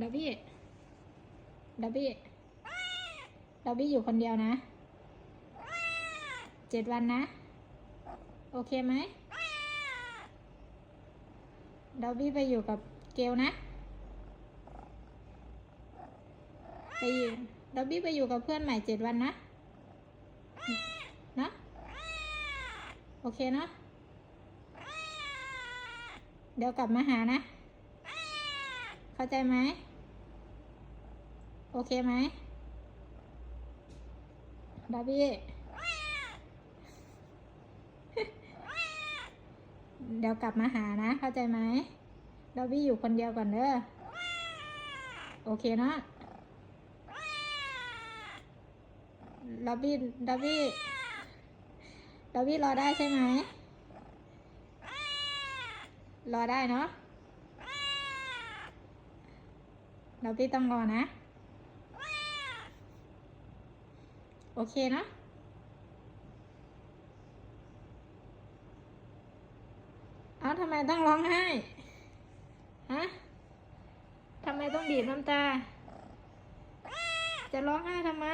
ดับบี้ ดับบี้ ดับบี้อยู่คนเดียวนะ เจ็ดวันนะ โอเคไหม ดับบี้ไปอยู่กับเกลนะ ไปอยู่ ดับบี้ไปอยู่กับเพื่อนใหม่เจ็ดวันนะ นะโอเคเนาะ เดี๋ยวกลับมาหานะ เข้าใจไหม โอเคไหมดาบี้เดี๋ยวกลับมาหานะ เข้าใจไหมดาบี้อยู่คนเดียวก่อนเด้อ โอเคเนาะดาบี้ดาบี้ดาบี้รอได้ใช่ไหม รอได้เนาะ เราพี่ต้องรอนะ โอเคนะเอาทำไมต้องร้องไห้ ฮะทำไมต้องบีบน้ำตา จะร้องไห้ทำไม